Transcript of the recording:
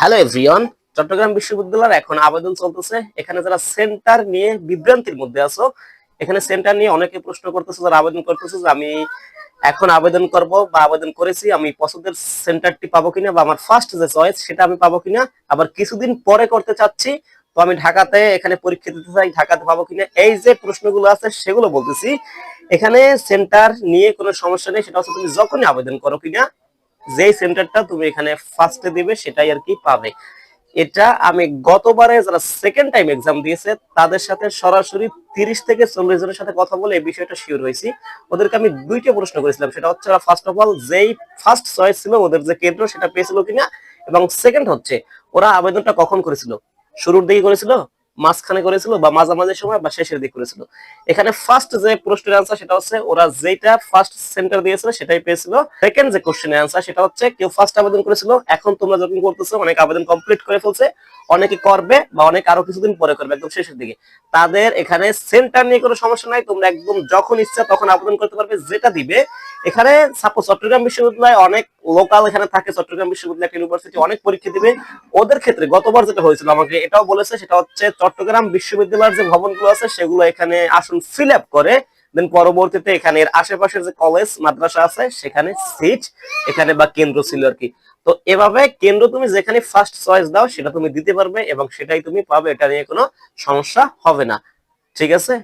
Hello everyone Chittagong বিশ্ববিদ্যালয়ের এখন আবেদন চলতেছে। এখানে যারা সেন্টার নিয়ে বিভ্রান্তির মধ্যে আছো, এখানে সেন্টার নিয়ে অনেকে প্রশ্ন করতেছে, যারা আবেদন করতেছে যে আমি এখন আবেদন করব বা আবেদন করেছি, আমি পছন্দের সেন্টারটি পাবো কিনা বা আমার ফার্স্ট যে চয়েস সেটা আমি পাবো কিনা। আবার কিছুদিন পরে করতে চাচ্ছি, তো আমি ঢাকাতে এখানে পরীক্ষা দিতে চাই, ঢাকাতে পাবো কিনা। এই যে প্রশ্নগুলো আছে, সেগুলো বলতেছি। এখানে সেন্টার নিয়ে কোনো সমস্যা নেই, সেটা হচ্ছে তুমি যখনই আবেদন করো কিনা যেই সেন্টারটা তুমি এখানে ফার্স্টে দিবে, সেটাই আর কি পাবে। এটা আমি গতবারে যারা সেকেন্ড টাইম এক্সাম দিয়েছে, তাদের সাথে সরাসরি তিরিশ থেকে চল্লিশ জনের সাথে কথা বলে এই বিষয়টা শিওর হয়েছি। ওদেরকে আমি দুইটা প্রশ্ন করেছিলাম, সেটা হচ্ছে ফার্স্ট অফ অল যেই ফার্স্ট চয়েস ছিল, ওদের যে কেন্দ্র সেটা পেয়েছিল কিনা? এবং সেকেন্ড হচ্ছে, ওরা আবেদনটা কখন করেছিল? শুরুর দিকে করেছিল? মাঝখানে করেছিল বা মাঝামাঝি সময় বা শেষের দিকে করেছিল। এখানে ফার্স্ট যে প্রশ্নের আনসার সেটা হচ্ছে, ওরা যেটা ফার্স্ট সেন্টার দিয়েছিল সেটাই পেয়েছিল। সেকেন্ড যে কোশ্চেনের আনসার সেটা হচ্ছে, কেউ ফার্স্ট আবেদন করেছিল, এখন তোমরা যখন করতেছো, অনেক আবেদন কমপ্লিট করে ফেলছে, অনেকে করবে বা অনেক আরও কিছুদিন পরে করবে, একদম শেষের দিকে। তাদের এখানে সেন্টার নিয়ে কোনো সমস্যা নাই, তোমরা একদম যখন ইচ্ছা তখন আবেদন করতে পারবে, যেটা দিবে এখানে সাপোজ চট্টগ্রাম বিশ্ববিদ্যালয় অনেক লোকাল এখানে থাকে, চট্টগ্রাম বিশ্ববিদ্যালয় ইউনিভার্সিটি অনেক পরীক্ষা দিবে। ওদের ক্ষেত্রে গতবার যেটা হয়েছিল, আমাকে এটাও বলেছে, সেটা হচ্ছে চট্টগ্রাম বিশ্ববিদ্যালয়ের যে ভবনগুলো আছে, সেগুলো এখানে আসন ফিল করে দেন পরবর্তীতে এখানে এর আশেপাশে যে কলেজ মাদ্রাসা আছে, সেখানে সিট এখানে বা কেন্দ্র ছিল আর কি। তো এভাবে কেন্দ্র তুমি যেখানে ফার্স্ট চয়েস দাও, সেটা তুমি দিতে পারবে এবং সেটাই তুমি পাবে, এটা নিয়ে কোনো সমস্যা হবে না। ঠিক আছে?